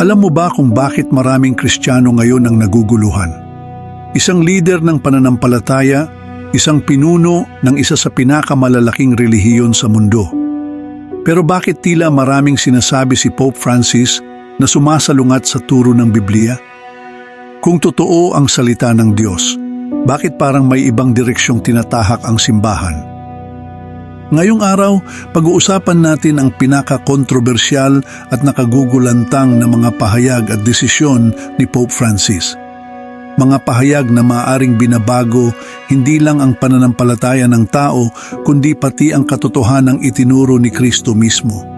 Alam mo ba kung bakit maraming Kristiyano ngayon ang naguguluhan? Isang leader ng pananampalataya, isang pinuno ng isa sa pinakamalalaking relihiyon sa mundo. Pero bakit tila maraming sinasabi si Pope Francis na sumasalungat sa turo ng Biblia? Kung totoo ang salita ng Diyos, bakit parang may ibang direksyong tinatahak ang simbahan? Ngayong araw, pag-uusapan natin ang pinaka-kontrobersyal at nakagugulantang na mga pahayag at desisyon ni Pope Francis. Mga pahayag na maaring binabago hindi lang ang pananampalataya ng tao kundi pati ang katotohanang itinuro ni Kristo mismo.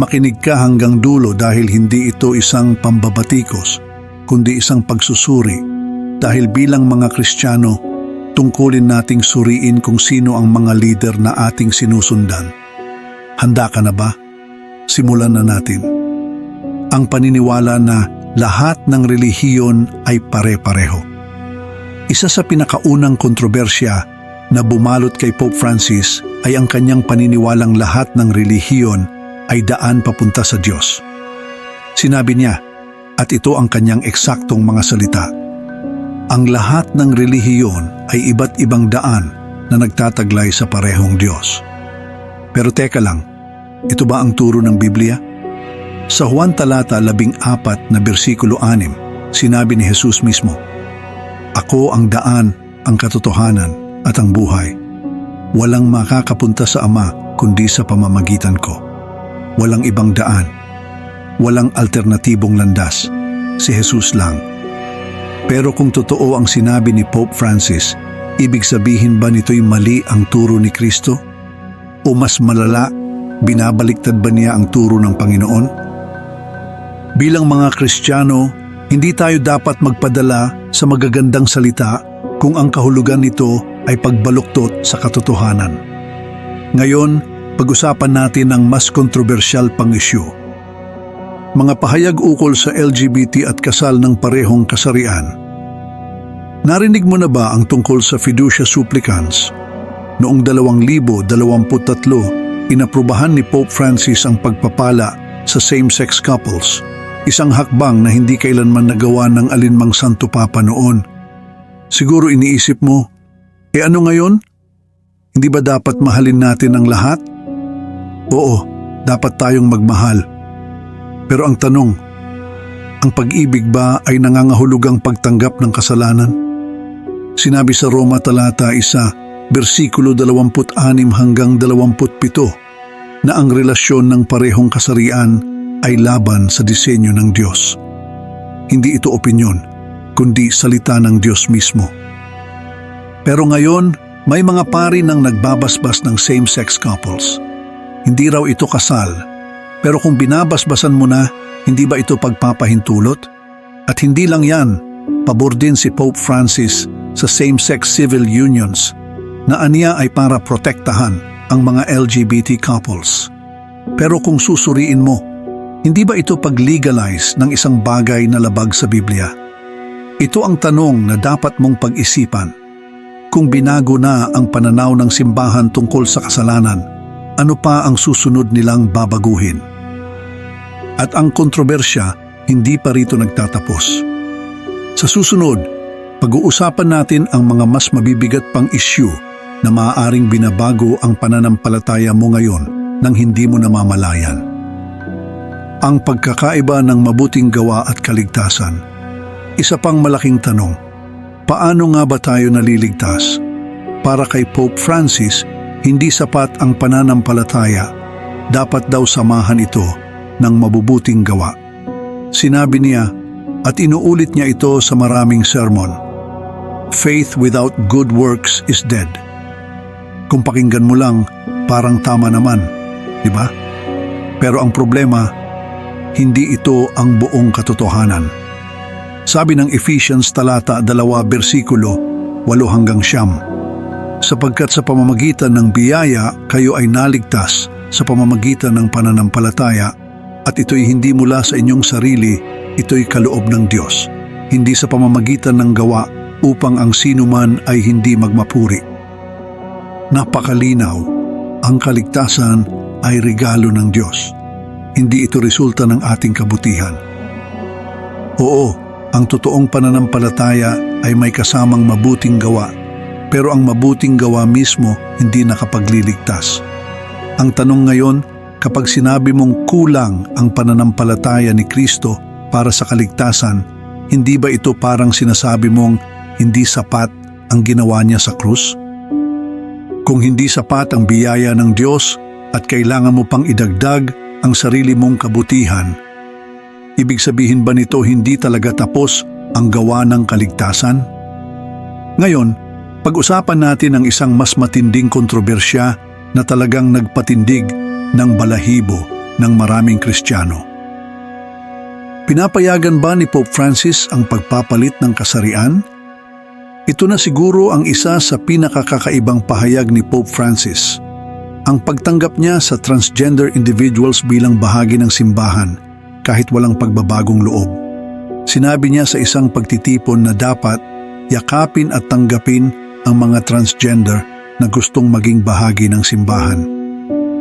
Makinig ka hanggang dulo dahil hindi ito isang pambabatikos, kundi isang pagsusuri. Dahil bilang mga Kristiyano, tungkulin nating suriin kung sino ang mga leader na ating sinusundan. Handa ka na ba? Simulan na natin. Ang paniniwala na lahat ng relihiyon ay pare-pareho. Isa sa pinakaunang kontrobersya na bumalot kay Pope Francis ay ang kanyang paniniwalang lahat ng relihiyon ay daan papunta sa Diyos. Sinabi niya, at ito ang kanyang eksaktong mga salita, ang lahat ng relihiyon ay iba't ibang daan na nagtataglay sa parehong Diyos. Pero teka lang, ito ba ang turo ng Biblia? Sa Juan talata 14 na bersikulo 6, sinabi ni Jesus mismo, Ako ang daan, ang katotohanan at ang buhay. Walang makakapunta sa Ama kundi sa pamamagitan ko. Walang ibang daan. Walang alternatibong landas. Si Jesus lang. Pero kung totoo ang sinabi ni Pope Francis, ibig sabihin ba nito'y mali ang turo ni Kristo? O mas malala, binabaliktad ba niya ang turo ng Panginoon? Bilang mga Kristiyano, hindi tayo dapat magpadala sa magagandang salita kung ang kahulugan nito ay pagbaluktot sa katotohanan. Ngayon, pag-usapan natin ang mas kontrobersyal pang isyu. Mga pahayag ukol sa LGBT at kasal ng parehong kasarian. Narinig mo na ba ang tungkol sa fiducia supplicans? Noong 2023, inaprubahan ni Pope Francis ang pagpapala sa same-sex couples, isang hakbang na hindi kailanman nagawa ng alinmang santo papa noon. Siguro iniisip mo, e ano ngayon? Hindi ba dapat mahalin natin ang lahat? Oo, dapat tayong magmahal. Pero ang tanong, ang pag-ibig ba ay nangangahulugang pagtanggap ng kasalanan? Sinabi sa Roma talata 1, bersikulo 26 hanggang 27 na ang relasyon ng parehong kasarian ay laban sa disenyo ng Diyos. Hindi ito opinyon, kundi salita ng Diyos mismo. Pero ngayon, may mga pari nang nagbabasbas ng same-sex couples. Hindi raw ito kasal, pero kung binabasbasan mo na, hindi ba ito pagpapahintulot? At hindi lang yan, pabor din si Pope Francis sa same-sex civil unions na aniya ay para protektahan ang mga LGBT couples. Pero kung susuriin mo, hindi ba ito pag-legalize ng isang bagay na labag sa Biblia? Ito ang tanong na dapat mong pag-isipan. Kung binago na ang pananaw ng simbahan tungkol sa kasalanan, ano pa ang susunod nilang babaguhin? At ang kontrobersya hindi pa rito nagtatapos. Sa susunod, pag-uusapan natin ang mga mas mabibigat pang isyu na maaaring binabago ang pananampalataya mo ngayon nang hindi mo namamalayan. Ang pagkakaiba ng mabuting gawa at kaligtasan. Isa pang malaking tanong, paano nga ba tayo naliligtas? Para kay Pope Francis, hindi sapat ang pananampalataya. Dapat daw samahan ito ng mabubuting gawa. Sinabi niya at inuulit niya ito sa maraming sermon. Faith without good works is dead. Kung pakinggan mo lang, parang tama naman, di ba? Pero ang problema, hindi ito ang buong katotohanan. Sabi ng Ephesians talata 2 bersikulo 8 hanggang siyam, sapagkat sa pamamagitan ng biyaya kayo ay naligtas sa pamamagitan ng pananampalataya at ito'y hindi mula sa inyong sarili, ito'y kaloob ng Diyos, hindi sa pamamagitan ng gawa upang ang sinuman ay hindi magmapuri. Napakalinaw, ang kaligtasan ay regalo ng Diyos. Hindi ito resulta ng ating kabutihan. Oo, ang totoong pananampalataya ay may kasamang mabuting gawa, pero ang mabuting gawa mismo hindi nakapagliligtas. Ang tanong ngayon, kapag sinabi mong kulang ang pananampalataya ni Kristo para sa kaligtasan, hindi ba ito parang sinasabi mong hindi sapat ang ginawa niya sa krus? Kung hindi sapat ang biyaya ng Diyos at kailangan mo pang idagdag ang sarili mong kabutihan, ibig sabihin ba nito hindi talaga tapos ang gawa ng kaligtasan? Ngayon, pag-usapan natin ang isang mas matinding kontrobersya na talagang nagpatindig ng balahibo ng maraming Kristiyano. Pinapayagan ba ni Pope Francis ang pagpapalit ng kasarian? Ito na siguro ang isa sa pinakakakaibang pahayag ni Pope Francis. Ang pagtanggap niya sa transgender individuals bilang bahagi ng simbahan kahit walang pagbabagong loob. Sinabi niya sa isang pagtitipon na dapat yakapin at tanggapin ang mga transgender na gustong maging bahagi ng simbahan.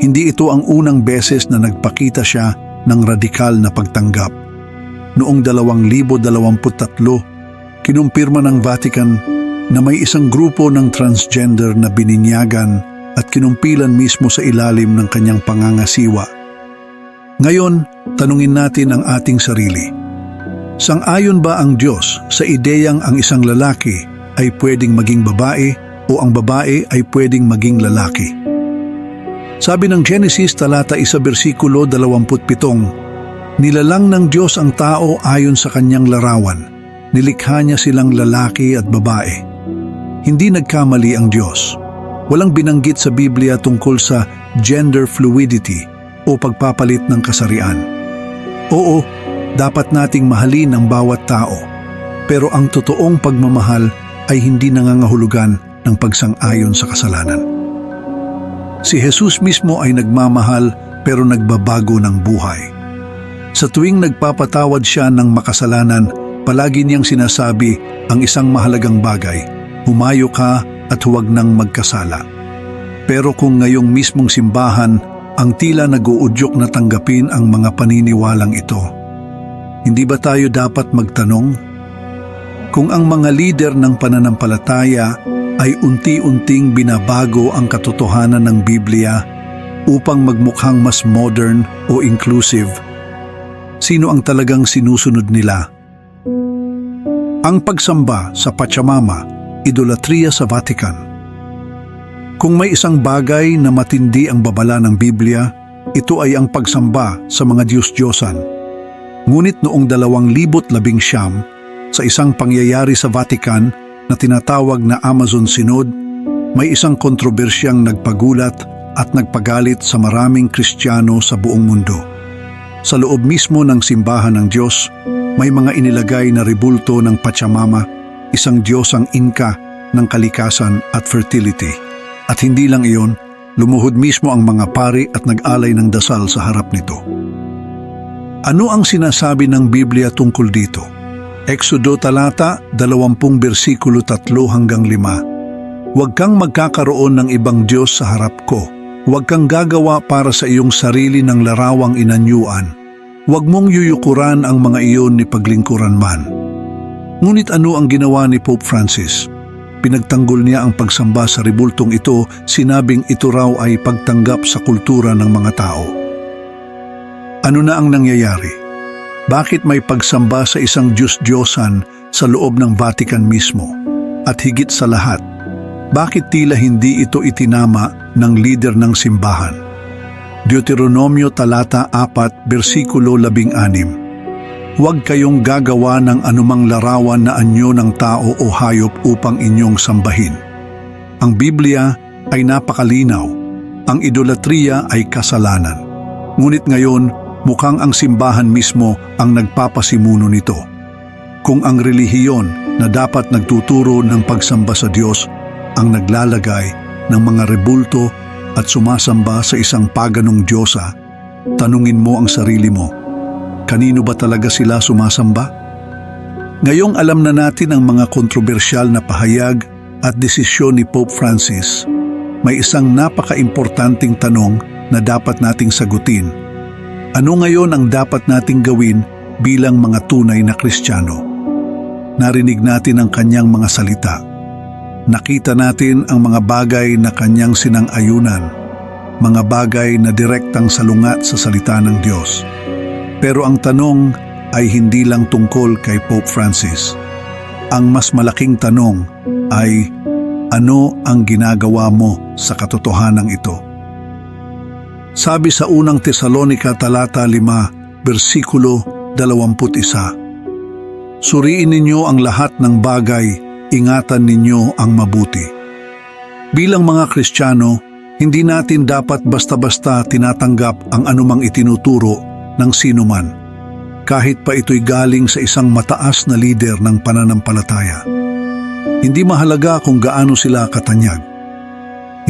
Hindi ito ang unang beses na nagpakita siya ng radikal na pagtanggap. Noong 2023, kinumpirma ng Vatican na may isang grupo ng transgender na bininyagan at kinumpilan mismo sa ilalim ng kanyang pangangasiwa. Ngayon, tanungin natin ang ating sarili. Sang-ayon ba ang Diyos sa ideyang ang isang lalaki ay pwedeng maging babae o ang babae ay pwedeng maging lalaki? Sabi ng Genesis talata 1 bersikulo 27, Nilalang ng Diyos ang tao ayon sa kanyang larawan. Nilikha niya silang lalaki at babae. Hindi nagkamali ang Diyos. Walang binanggit sa Biblia tungkol sa gender fluidity o pagpapalit ng kasarian. Oo, dapat nating mahalin ang bawat tao. Pero ang totoong pagmamahal ay hindi nangangahulugan ng pagsang-ayon sa kasalanan. Si Jesus mismo ay nagmamahal pero nagbabago ng buhay. Sa tuwing nagpapatawad siya ng makasalanan, palagi niyang sinasabi ang isang mahalagang bagay, humayo ka at huwag nang magkasala. Pero kung ngayong mismong simbahan, ang tila nag-uudyok na tanggapin ang mga paniniwalang ito, hindi ba tayo dapat magtanong? Kung ang mga lider ng pananampalataya ay unti-unting binabago ang katotohanan ng Biblia upang magmukhang mas modern o inclusive, sino ang talagang sinusunod nila. Ang pagsamba sa Pachamama, idolatriya sa Vatican. Kung may isang bagay na matindi ang babala ng Biblia, ito ay ang pagsamba sa mga Diyos-Diyosan. Ngunit noong 2019 sa isang pangyayari sa Vatican na tinatawag na Amazon Synod, may isang kontrobersyang nagpagulat at nagpagalit sa maraming Kristiyano sa buong mundo. Sa loob mismo ng simbahan ng Diyos, may mga inilagay na rebulto ng Pachamama, isang Diyosang Inka ng kalikasan at fertility. At hindi lang iyon, lumuhod mismo ang mga pari at nag-alay ng dasal sa harap nito. Ano ang sinasabi ng Biblia tungkol dito? Exodo talata 20 bersikulo 3 hanggang 5. Huwag kang magkakaroon ng ibang Diyos sa harap ko Huwag kang gagawa para sa iyong sarili ng larawang inanyuan. Huwag mong yuyukuran ang mga iyon ni paglingkuran man. Ngunit ano ang ginawa ni Pope Francis? Pinagtanggol niya ang pagsamba sa ribultong ito, sinabing ito raw ay pagtanggap sa kultura ng mga tao. Ano na ang nangyayari? Bakit may pagsamba sa isang Diyos-Diyosan sa loob ng Vatican mismo? At higit sa lahat, bakit tila hindi ito itinama ng lider ng simbahan. Deuteronomio talata 4 bersikulo 16 Huwag kayong gagawa ng anumang larawan na anyo ng tao o hayop upang inyong sambahin. Ang Biblia ay napakalinaw. Ang idolatriya ay kasalanan. Ngunit ngayon, mukhang ang simbahan mismo ang nagpapasimuno nito. Kung ang relihiyon na dapat nagtuturo ng pagsamba sa Diyos ang naglalagay ng mga rebulto at sumasamba sa isang paganong Diyosa, tanungin mo ang sarili mo, kanino ba talaga sila sumasamba? Ngayong alam na natin ang mga kontrobersyal na pahayag at desisyon ni Pope Francis, may isang napaka-importanting tanong na dapat nating sagutin. Ano ngayon ang dapat nating gawin bilang mga tunay na Kristiyano. Narinig natin ang kanyang mga salita. Nakita natin ang mga bagay na kanyang sinang-ayunan, mga bagay na direktang salungat sa salita ng Diyos. Pero ang tanong ay hindi lang tungkol kay Pope Francis. Ang mas malaking tanong ay ano ang ginagawa mo sa katotohanan ito? Sabi sa unang Tesalonika talata 5, versikulo 21, Suriin ninyo ang lahat ng bagay, ingatan ninyo ang mabuti. Bilang mga Kristiyano, hindi natin dapat basta-basta tinatanggap ang anumang itinuturo ng sino man, kahit pa ito'y galing sa isang mataas na lider ng pananampalataya. Hindi mahalaga kung gaano sila katanyag.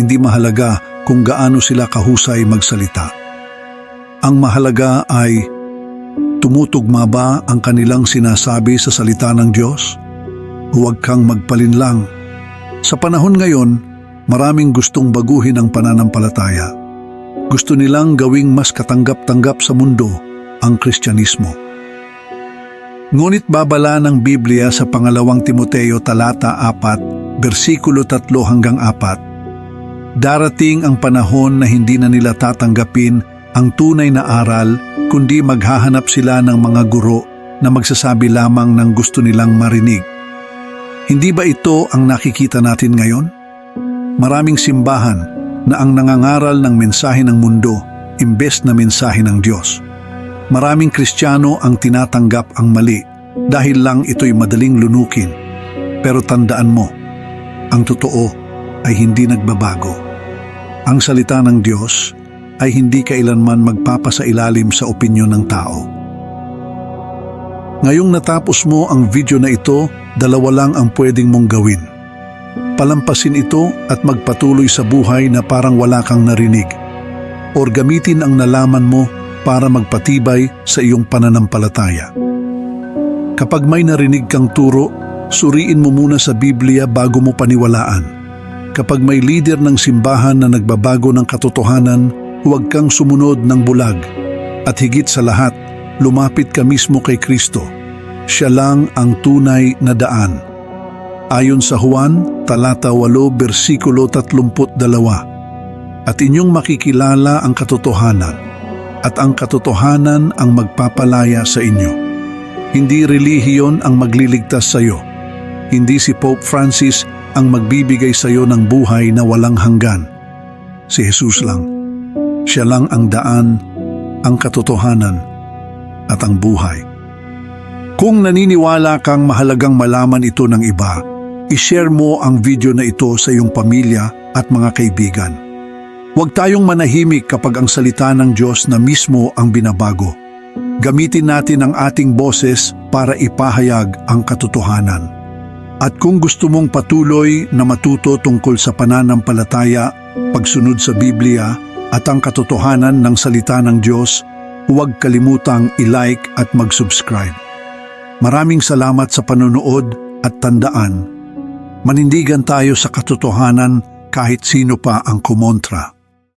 Hindi mahalaga kung gaano sila kahusay magsalita. Ang mahalaga ay tumutugma ba ang kanilang sinasabi sa salita ng Diyos? Huwag kang magpalinlang. Sa panahon ngayon, maraming gustong baguhin ang pananampalataya. Gusto nilang gawing mas katanggap-tanggap sa mundo ang Kristyanismo. Ngunit babala ng Biblia sa pangalawang Timoteo talata 4, versikulo 3 hanggang 4. Darating ang panahon na hindi na nila tatanggapin ang tunay na aral kundi maghahanap sila ng mga guro na magsasabi lamang ng gusto nilang marinig. Hindi ba ito ang nakikita natin ngayon? Maraming simbahan na ang nangangaral ng mensahe ng mundo imbes na mensahe ng Diyos. Maraming Kristiyano ang tinatanggap ang mali dahil lang ito'y madaling lunukin. Pero tandaan mo, ang totoo ay hindi nagbabago. Ang salita ng Diyos ay hindi kailanman magpapasailalim sa opinyon ng tao. Ngayong natapos mo ang video na ito, dalawa lang ang pwedeng mong gawin. Palampasin ito at magpatuloy sa buhay na parang wala kang narinig. Or gamitin ang nalaman mo para magpatibay sa iyong pananampalataya. Kapag may narinig kang turo, suriin mo muna sa Biblia bago mo paniwalaan. Kapag may leader ng simbahan na nagbabago ng katotohanan, huwag kang sumunod ng bulag. At higit sa lahat, lumapit ka mismo kay Kristo. Siya lang ang tunay na daan. Ayon sa Juan, talata 8, versikulo 32, at inyong makikilala ang katotohanan, at ang katotohanan ang magpapalaya sa inyo. Hindi relihiyon ang magliligtas sa iyo. Hindi si Pope Francis ang magbibigay sa iyo ng buhay na walang hanggan. Si Jesus lang. Siya lang ang daan, ang katotohanan, at ang buhay. Kung naniniwala kang mahalagang malaman ito ng iba, ishare mo ang video na ito sa iyong pamilya at mga kaibigan. Huwag tayong manahimik kapag ang salita ng Diyos na mismo ang binabago. Gamitin natin ang ating boses para ipahayag ang katotohanan. At kung gusto mong patuloy na matuto tungkol sa pananampalataya, pagsunod sa Biblia at ang katotohanan ng salita ng Diyos, huwag kalimutang i-like at mag-subscribe. Maraming salamat sa panonood at tandaan, manindigan tayo sa katotohanan kahit sino pa ang kumontra.